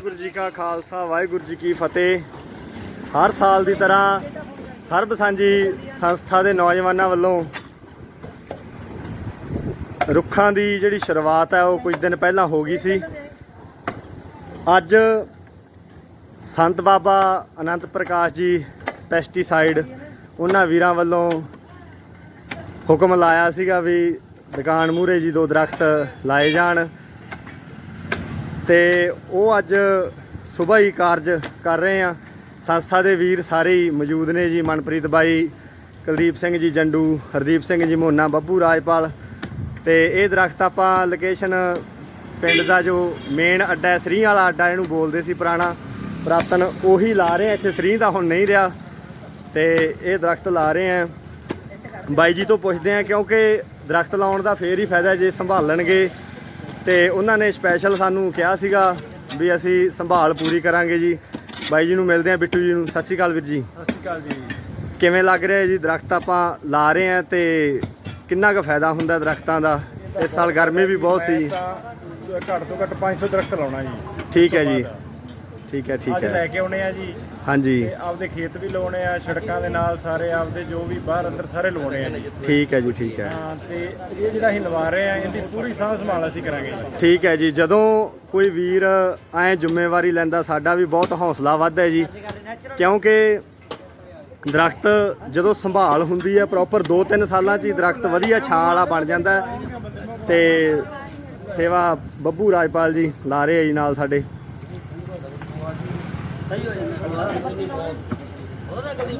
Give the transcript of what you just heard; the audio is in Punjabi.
ਵਾਹਿਗੁਰੂ ਜੀ ਕਾ ਖਾਲਸਾ, ਵਾਹਿਗੁਰੂ ਜੀ ਕੀ ਫਤਿਹ। ਹਰ ਸਾਲ ਦੀ ਤਰ੍ਹਾਂ ਸਰਬ ਸਾਂਝੀ ਸੰਸਥਾ ਦੇ ਨੌਜਵਾਨਾਂ ਵੱਲੋਂ ਰੁੱਖਾਂ ਦੀ ਜਿਹੜੀ ਸ਼ੁਰੂਆਤ ਹੈ, ਉਹ ਕੁਝ ਦਿਨ ਪਹਿਲਾਂ ਹੋ ਗਈ ਸੀ। ਅੱਜ ਸੰਤ ਬਾਬਾ ਅਨੰਤ ਪ੍ਰਕਾਸ਼ ਜੀ ਪੈਸਟੀਸਾਈਡ ਉਹਨਾਂ ਵੀਰਾਂ ਵੱਲੋਂ ਹੁਕਮ ਲਾਇਆ ਸੀਗਾ ਵੀ ਦੁਕਾਨ ਮੂਹਰੇ ਜੀ ਦੋ ਦਰਖਤ ਲਾਏ ਜਾਣ। ਤੇ ਉਹ ਅੱਜ ਸਵੇਰ ਹੀ ਕਾਰਜ ਕਰ ਰਹੇ ਆ। ਸੰਸਥਾ ਦੇ ਵੀਰ ਸਾਰੇ ਹੀ ਮੌਜੂਦ ਨੇ ਜੀ। ਮਨਪ੍ਰੀਤ ਬਾਈ ਕੁਲਦੀਪ ਸਿੰਘ ਜੀ ਜੰਡੂ ਹਰਦੀਪ ਸਿੰਘ ਜੀ ਮੋਨਾ ਬੱਬੂ ਰਾਜਪਾਲ। ਤੇ ਇਹ ਦਰਖਤ ਆਪਾਂ ਲੋਕੇਸ਼ਨ ਪਿੰਡ ਦਾ ਜੋ ਮੇਨ ਅੱਡਾ ਹੈ, ਸਰੀਂ ਵਾਲਾ ਅੱਡਾ ਇਹਨੂੰ ਬੋਲਦੇ ਸੀ ਪੁਰਾਣਾ। ਪੁਰਾਤਨ ਉਹੀ ਲਾ ਰਹੇ ਆ। ਇੱਥੇ ਸਰੀਂ ਦਾ ਹੁਣ ਨਹੀਂ ਰਿਹਾ। ਤੇ ਇਹ ਦਰਖਤ ਲਾ ਰਹੇ ਆ। ਬਾਈ ਜੀ ਤੋਂ ਪੁੱਛਦੇ ਆ ਕਿਉਂਕਿ ਦਰਖਤ ਲਾਉਣ ਦਾ ਫੇਰ ਹੀ ਫਾਇਦਾ ਜੇ ਸੰਭਾਲਣਗੇ ਤੇ ਉਹਨਾਂ ਨੇ ਸਪੈਸ਼ਲ ਸਾਨੂੰ ਕਿਹਾ ਸੀਗਾ ਵੀ ਅਸੀਂ ਸੰਭਾਲ ਪੂਰੀ ਕਰਾਂਗੇ ਜੀ। ਬਾਈ ਜੀ ਨੂੰ ਮਿਲਦੇ ਆ ਬਿੱਟੂ ਜੀ ਨੂੰ। ਸਤਿ ਸ਼੍ਰੀ ਅਕਾਲ ਵੀਰ ਜੀ। ਸਤਿ ਸ਼੍ਰੀ ਅਕਾਲ ਜੀ। ਕਿਵੇਂ ਲੱਗ ਰਿਹਾ ਜੀ? ਦਰਖਤ ਆਪਾਂ ਲਾ ਰਹੇ ਆ ਤੇ ਕਿੰਨਾ ਕੁ ਫਾਇਦਾ ਹੁੰਦਾ ਦਰਖਤਾਂ ਦਾ? ਇਸ ਸਾਲ ਗਰਮੀ ਵੀ ਬਹੁਤ ਸੀ ਘੱਟ ਤੋਂ ਘੱਟ 500 ਦਰਖਤ ਲਾਉਣਾ ਜੀ। ਠੀਕ ਹੈ ਜੀ। ਠੀਕ ਹੈ ਠੀਕ ਅੱਜ ਲੈ ਹੈ ਕੇ ਆਉਣੇ ਆ ਜੀ। ਹਾਂਜੀ। ਤੇ ਆਪਦੇ ਖੇਤ ਵੀ ਲਾਉਣੇ ਆ ਸੜਕਾਂ ਦੇ ਨਾਲ ਸਾਰੇ ਆਪਦੇ ਜੋ ਵੀ ਬਾਹਰ ਅੰਦਰ ਸਾਰੇ ਲਾਉਣੇ ਆ ਜੀ। ਠੀਕ ਹੈ ਜੀ ਠੀਕ ਹੈ। ਹਾਂ ਤੇ ਇਹ ਜਿਹੜਾ ਅਸੀਂ ਲਵਾ ਰਹੇ ਆ ਇਹਦੀ ਪੂਰੀ ਸਾਂਭ ਸੰਭਾਲ ਅਸੀਂ ਕਰਾਂਗੇ ਜੀ। ਠੀਕ ਹੈ ਜੀ ਜਦੋਂ ਕੋਈ ਵੀਰ ਐ ਜ਼ਿੰਮੇਵਾਰੀ ਲੈਂਦਾ ਸਾਡਾ ਵੀ ਬਹੁਤ ਹੌਸਲਾ ਵੱਧਦਾ ਹੈ ਜੀ। ਕਿਉਂਕਿ ਦਰਖਤ ਜਦੋਂ ਸੰਭਾਲ ਹੁੰਦੀ ਹੈ ਪ੍ਰੋਪਰ 2-3 ਸਾਲਾਂ 'ਚ ਹੀ ਦਰਖਤ ਵਧੀਆ ਛਾਂ ਵਾਲਾ ਬਣ ਜਾਂਦਾ ਹੈ। ਤੇ ਸੇਵਾ ਬੱਬੂ ਰਾਜਪਾਲ ਜੀ ਲਾ ਰਹੇ ਆ ਜੀ ਨਾਲ ਸਾਡੇ। ਸਹੀ ਹੋ ਜਾਂਦਾ। ਉਹਦਾ ਕਦੀ